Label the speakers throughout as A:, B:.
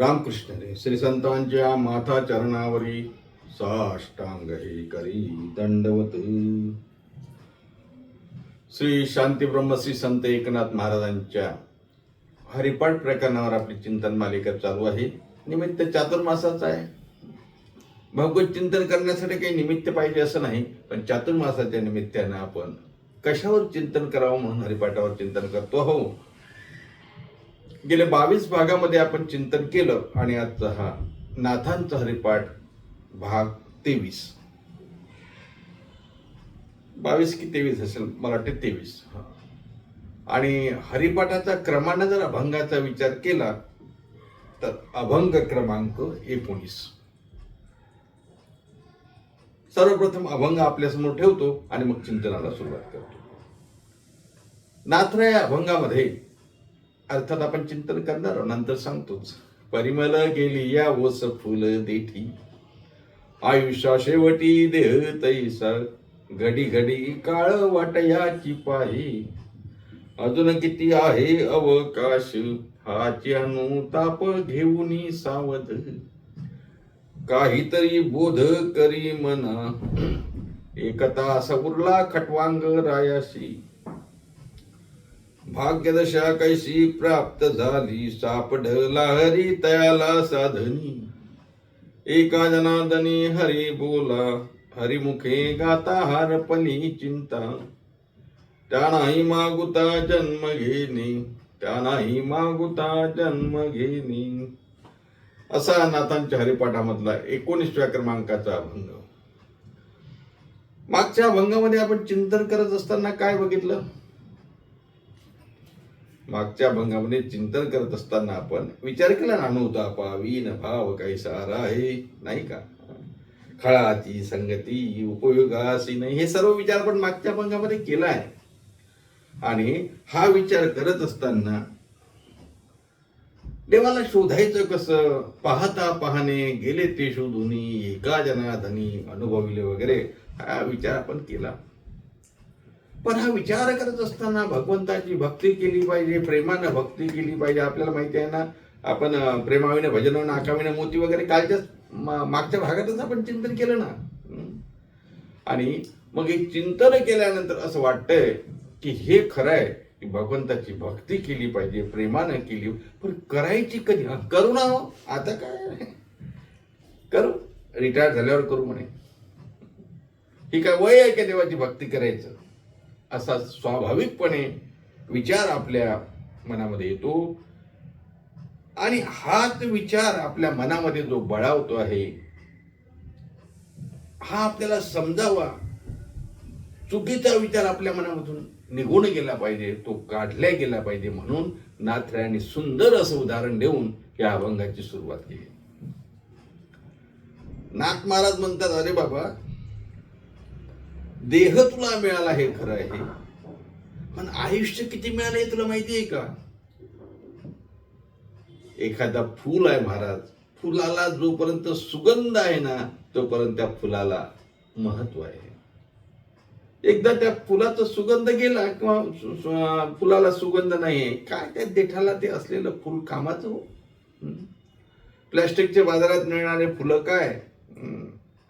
A: रामकृष्ण रे श्री संतांच्या माथा चरणावरी साष्टांग हे करी दंडवत श्री शांती ब्रह्मश्री संत एकनाथ महाराजांच्या हरिपाठ प्रकरणावर आपली चिंतन मालिका चालू आहे. निमित्त चातुर्मासाचं आहे. भगवत चिंतन करण्यासाठी काही निमित्त पाहिजे असं नाही पण चातुर्मासाच्या निमित्तानं आपण कशावर चिंतन करावं म्हणून हरिपाठावर चिंतन करतो? हो गेल्या बावीस भागामध्ये आपण चिंतन केलं आणि आजचा हा नाथांचा हरिपाठ भाग तेवीस. बावीस की तेवीस असेल? मला वाटते तेवीस. आणि हरिपाठाचा क्रमानं जर अभंगाचा विचार केला तर अभंग क्रमांक एकोणीस. सर्वप्रथम अभंग आपल्यासमोर ठेवतो आणि मग चिंतनाला सुरुवात करतो. नाथराय अभंगामध्ये अर्थात आपण चिंतन करणार नंतर सांगतोच. परिमल गेली या ओस फुल देठी. आयुष्या शेवटी देह तैसा. घडी घडी काळ वाटयाची पाही. अजून किती आहे अवकाश? हाची अनुताप घेऊन सावध. काहीतरी बोध करी मना. एकता उरला खटवांग रायाशी. भाग्यदशा कैशी प्राप्त झाली सापडला हरी तयाला साधनी. एका जनादनी हरी बोला हरिमुखे गाता हारपणी चिंता. त्या नाही मागुता जन्म घेणे त्या नाही मागुता जन्म घेणे. असा नाथांच्या हरिपाठामधला एकोणीसव्या क्रमांकाचा अभंग. मागच्या अभंगामध्ये आपण चिंतन करत असताना काय बघितलं? मागच्या अभंगामध्ये चिंतन करत असताना आपण विचार केला ना पावी वीन भाव काही सारा आहे नाही का? खळाची संगती उपयोगासी नाही. हे सर्व विचार पण मागच्या अभंगामध्ये केला आहे आणि हा विचार करत असताना देवाला शोधायचं कसं? पाहता पाहणे गेले ते शोधून एका जना धनी अनुभविले वगैरे. हा विचार आपण केला. पण हा विचार करत असताना भगवंताची भक्ती केली पाहिजे प्रेमानं भक्ती केली पाहिजे. आपल्याला माहिती आहे ना आपण अं, प्रेमाविने भजन नाकाविने मोती वगैरे कालच्याच मागच्या भागातच आपण चिंतन केलं ना. आणि मग हे चिंतन केल्यानंतर असं वाटतंय की हे खरं आहे की भगवंताची भक्ती केली पाहिजे प्रेमानं केली. पण करायची कधी? करू ना हो. आता काय? करू. रिटायर झाल्यावर करू म्हणे. ही काय वय आहे का देवाची भक्ती करायचं? असा स्वाभाविकपणे विचार आपल्या मनामध्ये येतो. आणि हाच विचार आपल्या मनामध्ये जो बळावतो आहे हा आपल्याला समजावा. चुकीचा विचार आपल्या मनामधून निघून गेला पाहिजे तो काढला गेला पाहिजे म्हणून नाथरायांनी सुंदर असं उदाहरण देऊन या अभंगाची सुरुवात केली. नाथ महाराज म्हणतात अरे बाबा देह तुला मिळाला हे खरं आहे. पण आयुष्य किती मिळालं हे तुला माहिती आहे का? एखादा फूल आहे महाराज. फुलाला जोपर्यंत सुगंध आहे ना तोपर्यंत त्या फुलाला महत्त्व आहे. एकदा त्या फुलाचा सुगंध गेला किंवा फुलाला सुगंध नाहीये काय त्या देठाला ते असलेलं फुल कामाचं हो? प्लॅस्टिकच्या बाजारात मिळणारे फुलं काय?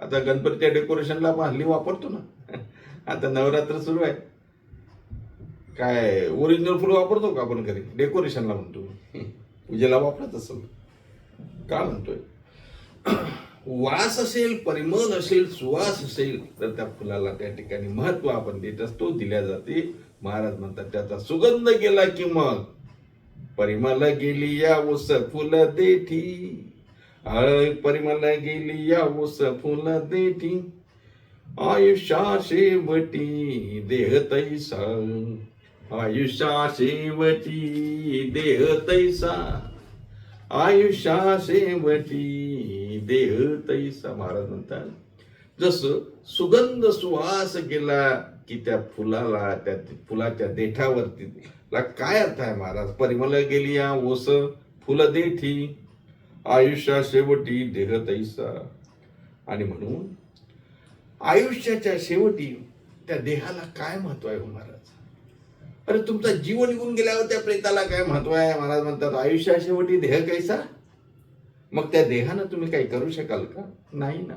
A: आता गणपतीच्या डेकोरेशनला हल्ली वापरतो ना. आता नवरात्र सुरू आहे. काय ओरिजिनल फुलं वापरतो का आपण घरी? डेकोरेशनला म्हणतो. पूजेला वापरत असेल. का म्हणतोय? वास असेल परिमल असेल सुवास असेल तर त्या फुलाला त्या ठिकाणी महत्त्व आपण देत असतो दिल्या जाते. महाराज म्हणतात त्याचा सुगंध गेला की मग? परिमल गेली या ओस फुल देठी. परिमल गेली या ओस फुल देठी. आयुष्या शेवटी देह तैसा. आयुष्या शेवटी देह तैसा. आयुष्या शेवटी देह तैसा. महाराज म्हणतात जसं सुगंध सुवास गेला की त्या फुलाला त्या फुलाच्या देठावरती ला काय अर्थ आहे महाराज? परिमल गेली या ओस फुल देठी. आयुष्या शेवटी देह तैसा. आणि म्हणून आयुष्याच्या शेवटी त्या देहाला काय महत्त्व आहे हो महाराज? अरे तुमचा जीव निघून गेल्यावर त्या प्रेताला काय महत्त्व आहे? महाराज म्हणतात आयुष्या शेवटी देह कैसा? मग त्या देहानं तुम्ही काही करू शकाल का? नाही ना.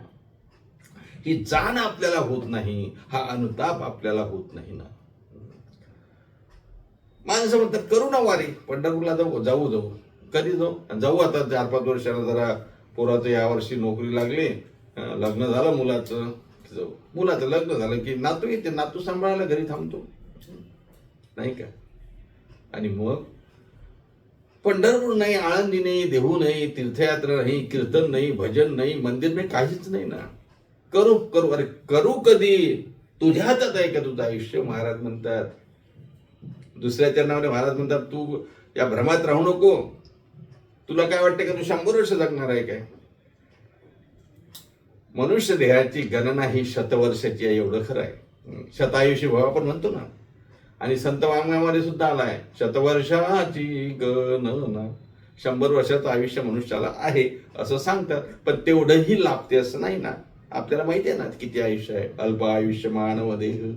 A: ही जाण आपल्याला होत नाही हा अनुताप आपल्याला होत नाही ना. माणसं म्हणतात करू ना वारी. पंढरपूरला जाऊ जाऊ जाऊ. कधी जाऊ? जाऊ आता चार पाच वर्षाला जरा पोराचं यावर्षी नोकरी लागली. लग्न झालं मुलाचं. जाऊ मुलाचं लग्न झालं की नातू येते नातू सांभाळायला घरी थांबतो. नाही का? आणि मग? पंढरपूर नाही आळंदी नाही देहू नाही तीर्थयात्रा नाही कीर्तन नाही भजन नाही मंदिर नाही काहीच नाही ना. करू करू अरे करू कधी? तुझ्या हातात आहे का तुझं आयुष्य? महाराज म्हणतात. दुसऱ्याच्या नावाने महाराज म्हणतात तू या भ्रमात राहू नको. तुला काय वाटतं का तू शंभर वर्ष जगणार आहे काय? मनुष्य देहाची गणना ही शतवर्षाची आहे एवढं खरं आहे. शतायुषी भाव आपण म्हणतो ना. आणि संत वाङ्मयामध्ये सुद्धा आलाय. शतवर्षाची गणना. शंभर वर्षाचं आयुष्य मनुष्याला आहे असं सांगतात. पण तेवढंही लाभते असं नाही ना. आपल्याला माहिती आहे ना किती आयुष्य आहे. अल्प आयुष्य मानव देह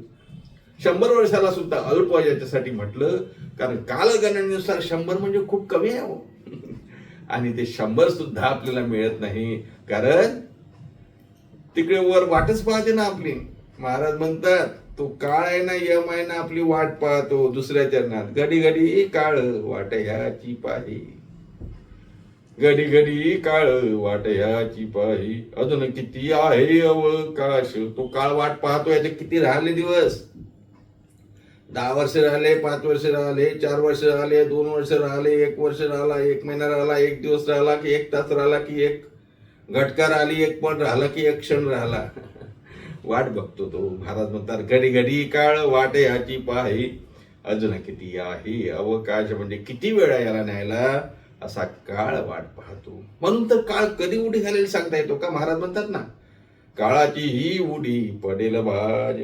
A: शंभर वर्षाला सुद्धा अल्प याच्यासाठी म्हटलं कारण कालगणनेनुसार शंभर म्हणजे खूप कमी आहे हो. आणि ते शंभर सुद्धा आपल्याला मिळत नाही. कारण तिकडे वर वाटच पाहते ना आपली. महाराज म्हणतात तो काळ आहे ना यम आहे ना आपली वाट पाहतो दुसऱ्या चरणात. घडी घडी काळ वाट याची पाही. घडी घडी काळ वाट याची पाही. अजून किती आहे अवकाश? तो काळ वाट पाहतो याचे किती राहिले दिवस? दहा वर्ष राहिले पाच वर्ष राहिले चार वर्ष राहिले दोन वर्ष राहिले एक वर्ष राहिला एक महिना राहिला एक दिवस राहिला की एक तास राहिला की एक घटकार आली एक पण राहिला की एक क्षण राहिला. वाट बघतो तो महाराज म्हणतात घडी घडी काळ वाट याची पाही अजून किती आहे अवकाश म्हणजे किती वेळा याला न्यायला? असा काळ वाट पाहतो. म्हणून तर काळ कधी उडी झालेली सांगता येतो का? महाराज म्हणतात ना काळाची ही उडी पडेल बाज.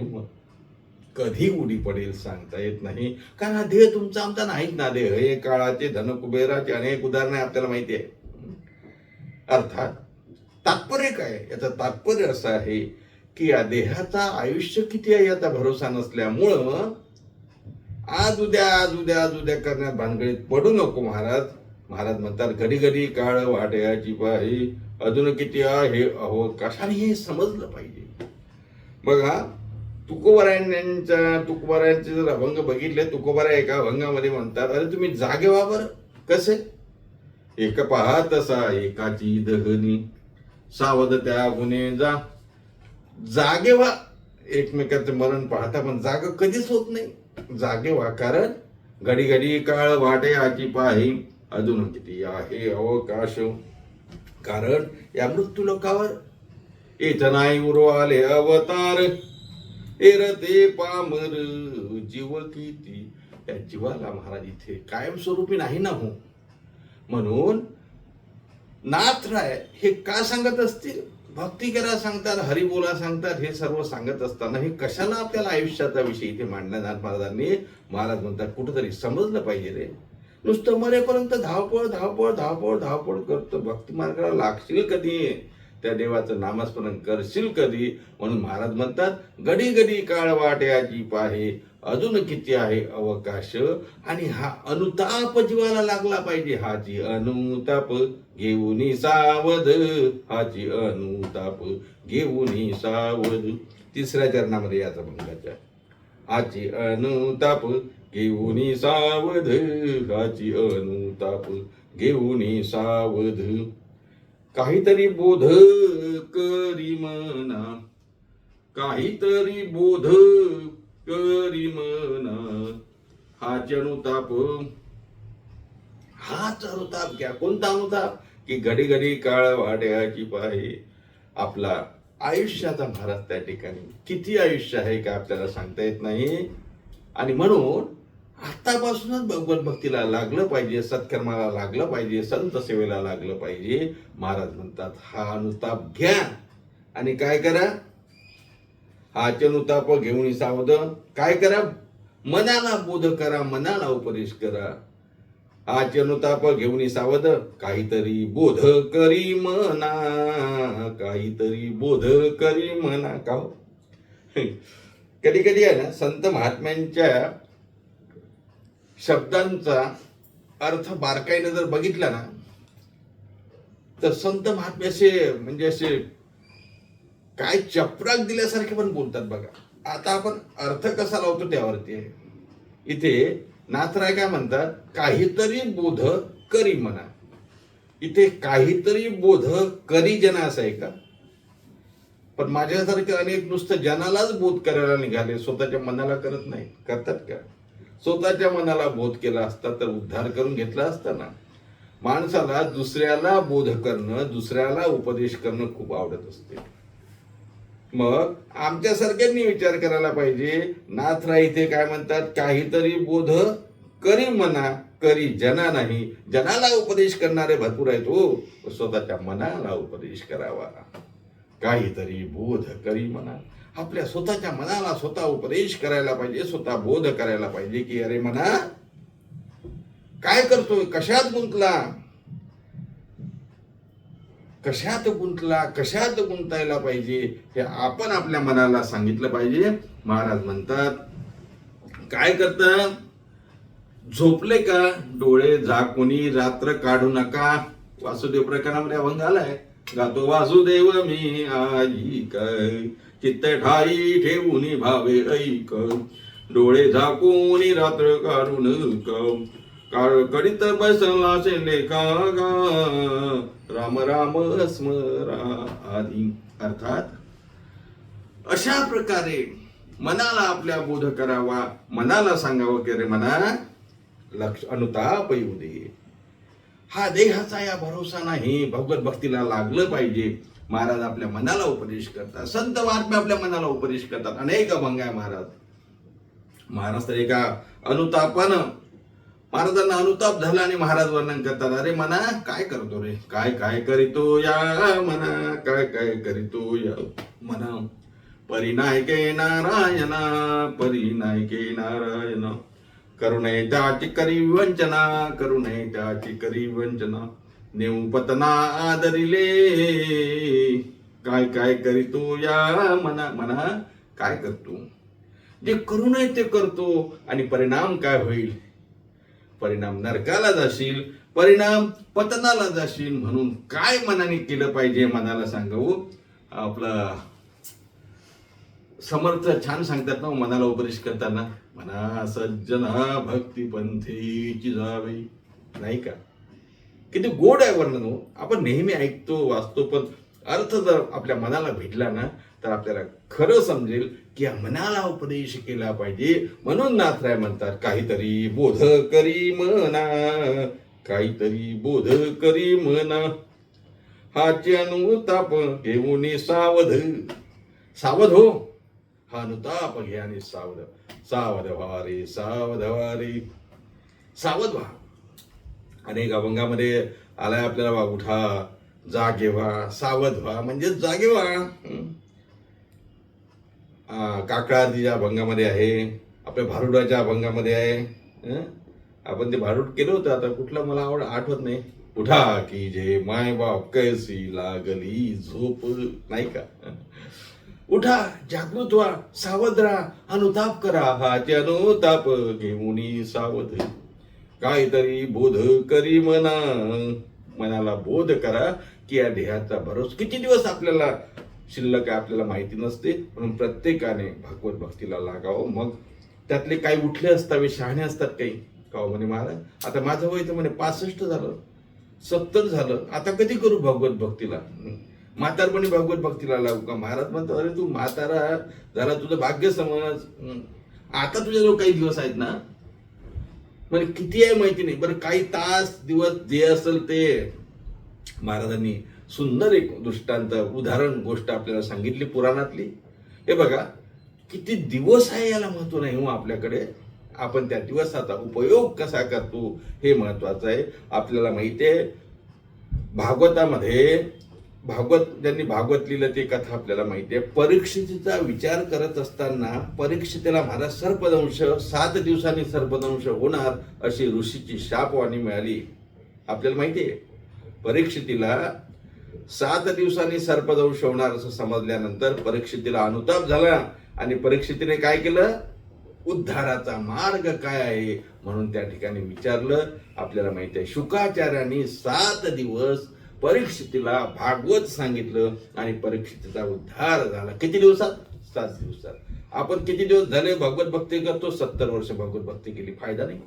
A: कधी उडी पडेल सांगता येत नाही. कारण हा देह तुमचा आमचा नाहीच ना देह हे काळाचे धन कुबेराचे अनेक उदाहरणे आपल्याला माहिती आहे. अर्थात तात्पर्य काय? याचं तात्पर्य असं आहे की या देहाचा आयुष्य किती आहे याचा भरोसा नसल्यामुळं आज उद्या आज उद्या आज उद्या करण्यात भानगडीत पडू नको महाराज. महाराज म्हणतात घडी घडी काळ वाट्याची पाही अजून किती आहे अहो कशाने हे समजलं पाहिजे. बघा तुकोबारायांच्या तुकोबरायांचे जर अभंग बघितले तुकोबरा एका अभंगामध्ये म्हणतात अरे तुम्ही जागे वापर कसे? एक पहा तसा एकाची दहनी सावध त्या गुन्हे जा. जागे व्हा. एकमेकाचं मरण पाहता पण जाग कधीच होत नाही. जागे व्हा कारण घडी घडी काळ वाटे आची पाही. अजून किती आहे अवकाश? कारण या मृत्यू लोकावर. येत नाही उरवाले अवतार. एरते पामर जीव किती. या जीवाला महाराज इथे कायमस्वरूपी नाही ना हो. म्हणून नाथराय हे का सांगत असतील? भक्ती करा सांगतात हरी बोला सांगतात हे सर्व सांगत असताना हे कशाला आपल्याला आयुष्याचा विषय इथे मांडण्यात महाराजांनी? महाराज म्हणतात कुठंतरी समजलं पाहिजे रे. नुसतं मरेपर्यंत धावपळ धावपळ धावपळ धावपळ करतो. भक्ती मार्गाला लागशील कधी? त्या देवाचं नामस्मरण करशील कधी? म्हणून महाराज म्हणतात गडी गडी काळ वाट्याची पाहे अजून किती आहे अवकाश? आणि हा अनुताप जीवाला लागला पाहिजे हा जी अनुताप. घेऊन सावध हाची अनुताप घेऊन सावध. तिसऱ्या चरणामध्ये याचा भंगाच्या हाची अनुताप घेऊन सावध हाची अनुताप घेऊन सावध. काहीतरी बोध करी मना काहीतरी बोध करी मना हाच अनुताप हाच अनुताप घ्या. कोणता अनुताप? की घडी घडी काळ वाड्याची पाहे आपला आयुष्याचा महाराज त्या ठिकाणी. किती आयुष्य आहे का आपल्याला सांगता येत नाही? आणि म्हणून आतापासूनच भगवत भक्तीला लागलं पाहिजे सत्कर्माला लागलं पाहिजे संत सेवेला लागलं पाहिजे. महाराज म्हणतात हा अनुताप घ्या. आणि काय करा? हा अनुताप घेऊन सावध काय करा? मनाला बोध करा मनाला उपदेश करा. आचनुताप अनुताप घेऊन सावध. काहीतरी बोध करी मना काहीतरी बोध करी मना. का हो? कधी कधी आहे ना संत महात्म्यांच्या शब्दांचा अर्थ बारकाईने जर बघितला ना तर संत महात्मे असे म्हणजे असे काय चपराक दिल्यासारखे पण बोलतात बघा. आता आपण अर्थ कसा लावतो त्यावरती आहे. इथे नाथराय काय म्हणतात? काहीतरी बोध करी म्हणा. इथे काहीतरी बोध करी जना असं आहे का? पण माझ्यासारखे अनेक नुसतं जनालाच बोध करायला निघाले स्वतःच्या मनाला करत नाही. करतात का? स्वतःच्या मनाला बोध केला असता तर उद्धार करून घेतला असता ना. माणसाला दुसऱ्याला बोध करणं दुसऱ्याला उपदेश करणं खूप आवडत असते. मग आमच्यासारख्यांनी विचार करायला पाहिजे. नाथरा इथे काय म्हणतात? काहीतरी बोध करी म्हणा करी जना नाही. जनाला उपदेश करणारे भरपूर आहेत हो. स्वतःच्या मनाला उपदेश करावा. काहीतरी बोध करी म्हणा आपल्या स्वतःच्या मनाला स्वतः उपदेश करायला पाहिजे स्वतः बोध करायला पाहिजे की अरे म्हणा काय करतोय? कशात गुंतला? कशात गुंतला कशात गुंतायला पाहिजे हे आपण आपल्या मनाला सांगितलं पाहिजे. महाराज म्हणतात काय करत? झोपले का? डोळे झाकुनी रात्र काढू नका. वासुदेव प्रकरणामध्ये अभंग आलाय. गातो वासुदेव मी आई काय चित्त ठाई ठेवून भावे ऐक. डोळे झाकून रात्र काढून नका. काळ कडित बसला से लेखा गा राम राम स्मरा आदी. अर्थात अशा प्रकारे मनाला आपल्या बोध करावा मनाला सांगावं की रे मना लक्ष अनुताप येऊ दे. हा देहाचा या भरोसा नाही. भगवत भक्तीला लागलं पाहिजे. महाराज आपल्या मनाला उपदेश करतात. संत महात्मे आपल्या मनाला उपदेश करतात. अनेक अभंग आहे महाराज. महाराज तर एका अनुतापानं महाराजांना अनुताप झाला आणि महाराज वर्णन करतात अरे मना काय करतो रे? काय काय करीतो या? मना काय काय करीतो या? मना परिनायके नारायणा परिनायके नारायण करुणे त्याची करी वंचना करुणे त्याची करी वंचना नेऊ पतना आदरिले काय काय करीतो या? मना मना काय करतो? जे करू नये ते करतो आणि परिणाम काय होईल? परिणाम नरकाला जाशील परिणाम पतनाला जाशील म्हणून काय मनाने केलं पाहिजे मनाला सांगावं आपलं समर्थ छान सांगतात ना हो, मनाला उपदेश करताना मना सज्जना भक्ती पंथीची जावे. नाही का? किती गोड आहे वर्णन हो. आपण नेहमी ऐकतो वाचतो पण अर्थ जर आपल्या मनाला भेटला ना तर आपल्याला खरं समजेल की मनाला उपदेश केला पाहिजे. म्हणून नाथराय म्हणतात काहीतरी बोध करी म्हणा काहीतरी बोध करी म्हणा. हाचे अनुताप घेऊन सावध. सावध हो. हा अनुताप घ्या आणि सावध. सावध व्हा रे सावध व्हा रे. सावध व्हा. अनेक अभंगामध्ये आलाय आपल्याला वा उठा जागे व्हा सावध व्हा म्हणजे जागे व्हा. काकळादीच्या अभंगामध्ये आहे आपल्या भारुडाच्या अभंगामध्ये आहे आपण ते भारूड केलं होतं आता कुठलं मला आवड आठवत नाही. उठा की जे माय बाप कैसी लागली झोप नाही का? उठा जागृत व्हा सावध राहा अनुताप करा हा अनुताप घेऊन सावध. काहीतरी बोध करी मना. मनाला बोध करा की या देहाचा भरोस किती दिवस आपल्याला शिल्लक आहे आपल्याला माहिती नसते म्हणून प्रत्येकाने भगवत भक्तीला लागावं. मग त्यातले काही उठले असतावे शहाणे असतात काही. का हो म्हणे महाराज? आता माझं वय तर म्हणे पासष्ट झालं सत्तर झालं. आता कधी करू भगवत भक्तीला? म्हातारपणी भगवत भक्तीला लागू का? महाराज म्हणतो अरे तू म्हातारा जरा तुझं भाग्य समज. आता तुझ्याजवळ काही दिवस आहेत ना? म्हणजे किती आहे माहिती नाही. बरं काही तास दिवस जे असेल ते. महाराजांनी सुंदर एक दृष्टांत उदाहरण गोष्ट आपल्याला सांगितली पुराणातली. हे बघा किती दिवस आहे याला महत्त्व नाही हो आपल्याकडे. आपण त्या दिवसाचा उपयोग कसा करतो हे महत्वाचं आहे. आपल्याला माहिती आहे भागवतामध्ये भागवत ज्यांनी भागवत लिहिलं ते कथा आपल्याला माहिती आहे. परीक्षेचा विचार करत असताना परीक्षितेला महाराज सर्पदंश सात दिवसांनी सर्पदंश होणार अशी ऋषीची शापवाणी मिळाली. आपल्याला माहिती आहे परीक्षितीला सात दिवसांनी सर्पदंश होणार असं समजल्यानंतर परीक्षितीला अनुताप झाला आणि परीक्षितीने काय केलं? उद्धाराचा मार्ग काय आहे? म्हणून त्या ठिकाणी विचारलं. आपल्याला माहिती आहे शुकाचार्यांनी सात दिवस परीक्षितीला भागवत सांगितलं आणि परीक्षितीचा उद्धार झाला. किती दिवसात? सात दिवसात. आपण किती दिवस झाले? भगवत भक्ती करतो. सत्तर वर्ष भगवत भक्ती केली फायदा नाही.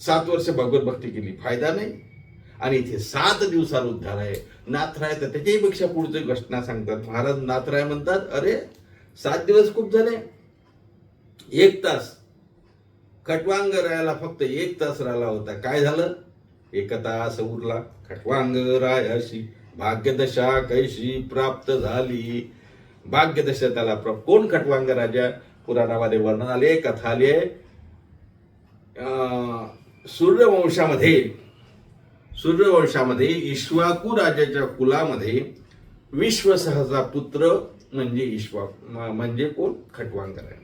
A: सात वर्ष भगवत भक्ती केली फायदा नाही. आणि इथे सात दिवसाला उद्धार आहे. नाथराय तर त्याच्याही पुढचे घटना सांगतात. महाराज नाथराय म्हणतात अरे सात दिवस खूप झाले. एक तास. खटवांग रायाला फक्त एक तास राहिला होता. काय झालं? एक तास उरला. खटवांग रायाशी भाग्यदशा कैशी प्राप्त झाली? भाग्यदशा त्याला प्राप्त कोण खटवांग राजा? पुराणामध्ये वर्णन आले कथा आली आहे. अं, सूर्यवंशामध्ये सूर्यवंशामध्ये इश्वाकू राजाच्या कुलामध्ये विश्वसहचा पुत्र म्हणजे इश्वा म्हणजे कोण? खटवांग राय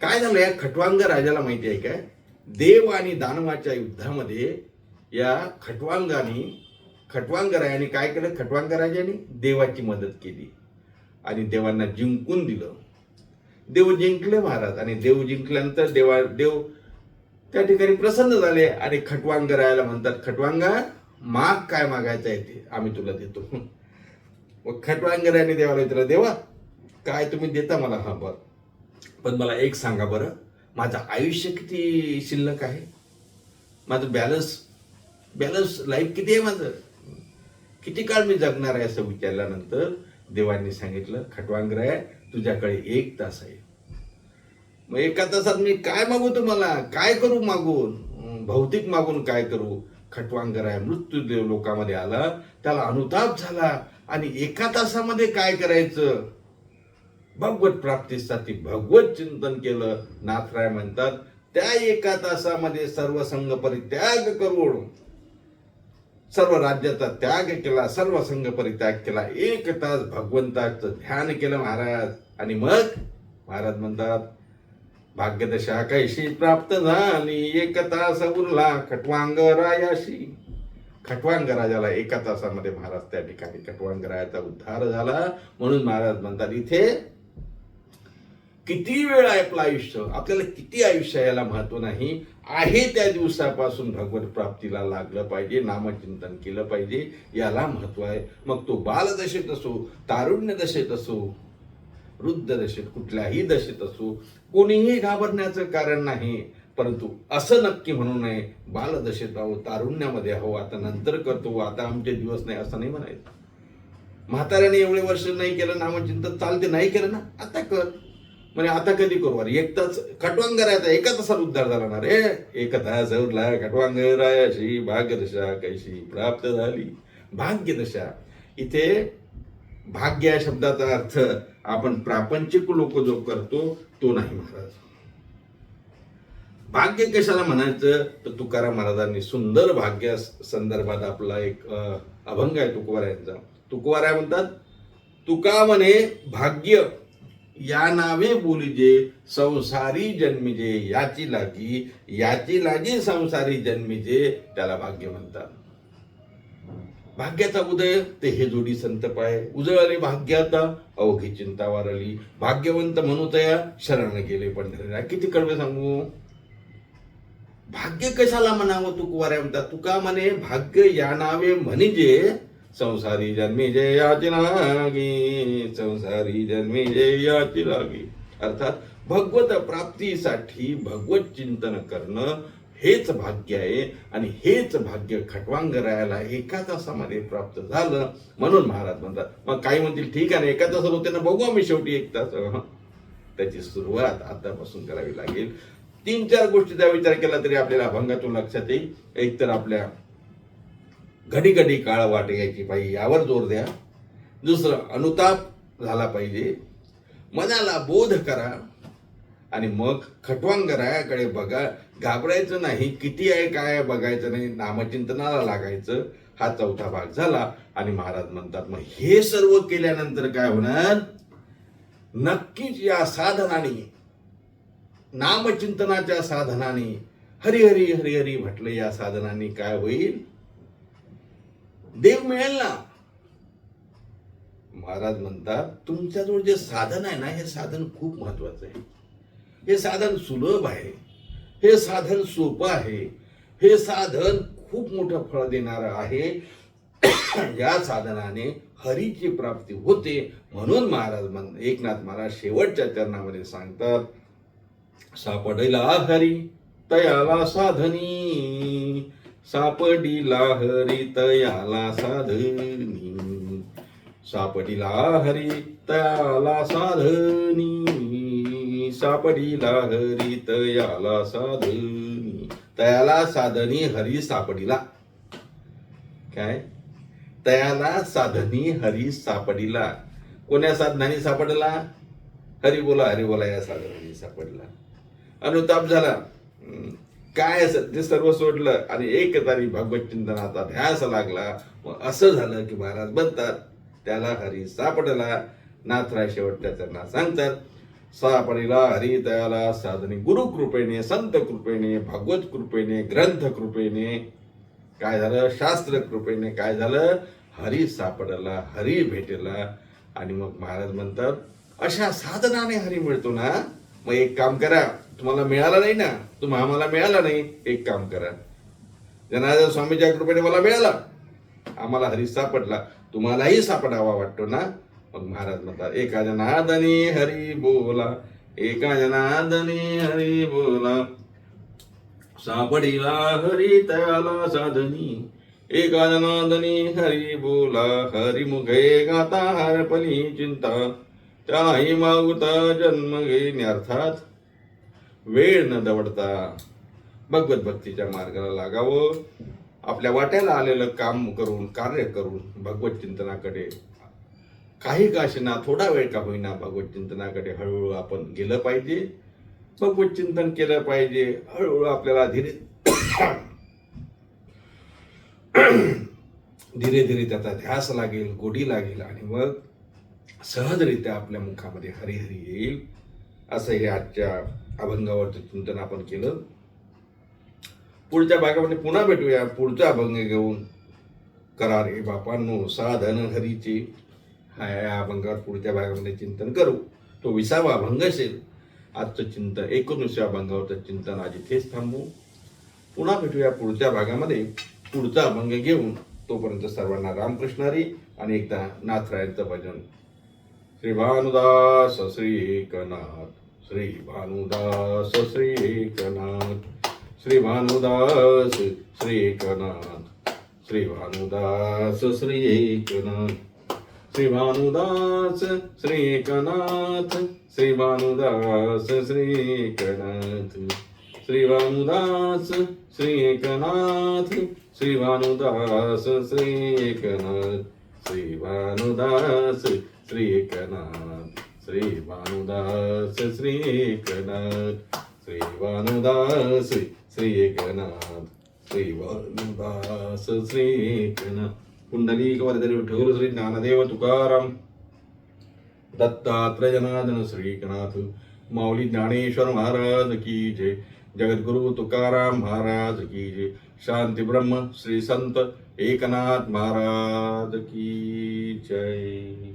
A: काय झालं या खटवांग राजाला माहिती आहे काय? देव आणि दानवाच्या युद्धामध्ये या खटवांगाने खटवांगरायाने काय केलं? खटवांग राजाने देवाची मदत केली आणि देवांना जिंकून दिलं. देव जिंकले महाराज आणि देव जिंकल्यानंतर देवा देव त्या ठिकाणी प्रसन्न झाले आणि खटवांगरायाला म्हणतात खटवांगा माग काय मागायचं आहे ते आम्ही तुला देतो. मग खटवांगराने देवाला विचारलं देवा काय तुम्ही देता मला हा बर पण मला एक सांगा बरं माझं आयुष्य किती शिल्लक आहे? माझं बॅलन्स बॅलन्स लाईफ किती आहे माझं? किती काळ मी जगणार आहे? असं विचारल्यानंतर देवांनी सांगितलं खटवांगराय तुझ्याकडे एक तास आहे. मग एका तासात मी काय मागू तुम्हाला? काय करू मागून? भौतिक मागून काय करू? खटवांगराय मृत्यूदेव लोकामध्ये आला त्याला अनुताप झाला आणि एका तासामध्ये काय करायचं? भगवत प्राप्तीसाठी भगवत चिंतन केलं. नाथराय म्हणतात त्या एका तासामध्ये सर्व संघ परित्याग करून सर्व राज्याचा त्याग केला सर्व संघ परित्याग केला. एक तास भगवंताचं ध्यान केलं महाराज. आणि मग महाराज म्हणतात भाग्यदशा कैशी प्राप्त झाली एक तास उरला खटवांग रायाशी खटवांग राजाला एका तासामध्ये महाराज त्या ठिकाणी खटवांग रायाचा उद्धार झाला. म्हणून महाराज म्हणतात इथे किती वेळ आहे आपलं आयुष्य? आपल्याला किती आयुष्य याला महत्त्व नाही. आहे त्या दिवसापासून भगवत प्राप्तीला लागलं पाहिजे नामचिंतन केलं पाहिजे याला महत्त्व आहे. मग तो बालदशेत असो तारुण्य दशेत असो वृद्ध दशेत कुठल्याही दशेत असो कोणीही घाबरण्याचं कारण नाही. परंतु असं नक्की म्हणू नये बालदशेत आहो तारुण्यामध्ये आहो आता नंतर करतो आता आमचे दिवस नाही असं नाही म्हणायचं. म्हाताऱ्याने एवढे वर्ष नाही केलं नामचिंतन चालते नाही केलं ना आता कर. म्हणजे आता कधी करू? अरे एक तास खटवांग राहायचा एका तासात उद्धार झाला ना रे. एक तास उरला खटवांग रायाशी भाग्यदशा कैशी प्राप्त झाली. भाग्यदशा. इथे भाग्य या शब्दाचा अर्थ आपण प्रापंचिक लोक जो करतो तो नाही महाराज. भाग्य कशाला म्हणायचं? तर तुकाराम महाराजांनी सुंदर भाग्या संदर्भात आपला एक अभंग आहे तुकवाऱ्यांचा तुकवाऱ्या म्हणतात? तुका म्हणे भाग्य या नावे बोलिजे संसारी जन्मिजे याची लागी याची लागी संसारी जन्मिजे त्याला भाग्य म्हणतात. भाग्याचा उदय ते हे जोडी संत पाय. उजळले भाग्याचा अवघी चिंता वारली. भाग्यवंत म्हणूतया शरण गेले पंढरीला. किती कडवे सांगू? भाग्य कशाला म्हणावं तू कुवाऱ्या म्हणतात तुका म्हणे भाग्य या नावे म्हणजे संसारी जन्मी जय याची लागी संसारी जन्मी जय याची लागी. अर्थात भगवत प्राप्तीसाठी भगवत चिंतन करणं हेच भाग्य आहे आणि हेच भाग्य खटवांगरायाला एका तासामध्ये प्राप्त झालं म्हणून महाराज म्हणतात मग काही म्हणतील ठीक आहे ना एका तासात होते ना बघू आम्ही शेवटी एक तास. त्याची सुरुवात आतापासून करावी लागेल. तीन चार गोष्टीचा विचार केला तरी आपल्याला अभंगातून लक्षात येईल. एक तर आपल्या घडी घडी काळ वाट घ्यायची पाहिजे यावर जोर द्या. दुसरं अनुताप झाला पाहिजे. मनाला बोध करा. आणि मग खटवांगरायाकडे बघा घाबरायचं नाही. किती आहे काय आहे बघायचं नाही. नामचिंतनाला लागायचं. हा चौथा भाग झाला. आणि महाराज म्हणतात मग हे सर्व केल्यानंतर काय होणार? नक्कीच या साधनाने नामचिंतनाच्या साधनाने हरिहरी हरिहरी म्हटलं या साधनाने काय होईल? देव मिळेल ना. महाराज म्हणतात तुमच्याजवळ जे साधन आहे ना हे साधन खूप महत्वाचं आहे. हे साधन सुलभ आहे. हे साधन सोपं आहे. हे साधन खूप मोठं फळ देणारं आहे. या साधनाने हरीची प्राप्ती होते म्हणून महाराज म्हण एकनाथ महाराज शेवटच्या चरणामध्ये सांगतात सापडला हरी तयाला साधनी. सापडीला हरी तयाला साधनी. सापडीला हरी तयाला साधनी. सापडीला हरी तयाला साधनी. तयाला साधनी हरी सापडीला. काय? तयाला साधनी हरी सापडीला. कोण्या साधनाने सापडला? हरी बोला हरी बोला या साधनाने सापडला. अनुताप झाला. काय असं? ते सर्व सोडलं. आणि एक तारी भगवत चिंतनाचा ध्यास लागला. मग असं झालं की महाराज बनतात त्याला हरी सापडला. नाथरा शेवट त्याचं नाव सांगतात. सापडिला हरी दयाला साधने. गुरु कृपेने संत कृपेने भागवत कृपेने ग्रंथ कृपेने. काय झालं? शास्त्र कृपेने काय झालं? हरी सापडला हरी भेटला. आणि मग महाराज म्हणतात अशा साधनाने हरी मिळतो ना मग एक काम करा. तुम्हाला मिळाला नाही ना तुम्हा आम्हाला मिळाला नाही एक काम करा. जनार्दन स्वामीच्या कृपेने मला मिळाला. आम्हाला हरी सापडला. तुम्हालाही सापडावा वाटतो ना? मग महाराज म्हणतात एका जनादनी हरी बोला एका जनादनी हरी बोला. सापडीला हरी त्याला साधनी एका जनादनी हरी बोला. हरी मुखे गाता हरपणी चिंता त्यालाही मागुता जन्म घेणे अर्थात. वेळ न दवडता भगवत भक्तीच्या मार्गाला लागावं. आपल्या वाट्याला आलेलं काम करून कार्य करून भगवत चिंतनाकडे काही का थोडा वेळ का होईना भगवत चिंतनाकडे हळूहळू आपण गेलं पाहिजे. भगवत चिंतन केलं पाहिजे. हळूहळू आपल्याला धीरे धीरे धीरे त्याचा ध्यास लागेल गोडी लागेल आणि मग सहजरित्या आपल्या मुखामध्ये हरिहरी येईल. असं हे आजच्या अभंगावरचं चिंतन आपण केलं. पुढच्या भागामध्ये पुन्हा भेटूया. पुढचा अभंग घेऊन. करार हे बापांनो साधन हरीचे. हा या अभंगावर पुढच्या भागामध्ये चिंतन करू. तो विसावा अभंग असेल. आजचं चिंतन एकोणीसव्या अभंगावरचं चिंतन आज इथेच थांबू. पुन्हा भेटूया पुढच्या भागामध्ये. पुढचा अभंग घेऊन तोपर्यंत सर्वांना रामकृष्णारी आणि एकदा नाथरायांचं भजन. श्री भानुदास श्री एकनाथ श्री भानुदास श्री एकनाथ श्री भानुदास श्री एकनाथ श्री भानुदास श्री एकनाथ. श्री भानुदास श्री एकनाथ श्री भानुदास श्री एकनाथ श्री भानुदास श्री एकनाथ श्री भानुदास श्री एकनाथ श्री भानुदास श्री एकनाथ श्री भानुदास श्री एकनाथ श्री भानुदास श्री एकनाथ श्री भानुदास श्री एकनाथ पुंडलिक वरदरी विठ्ठल श्री ज्ञानदेव तुकाराम दत्तात्र जनादन श्रीकनाथ माऊली ज्ञानेश्वर महाराज की जय। जगद्गुरु तुकाराम महाराज की जय। शांती ब्रह्म श्री संत एकनाथ महाराज की जय।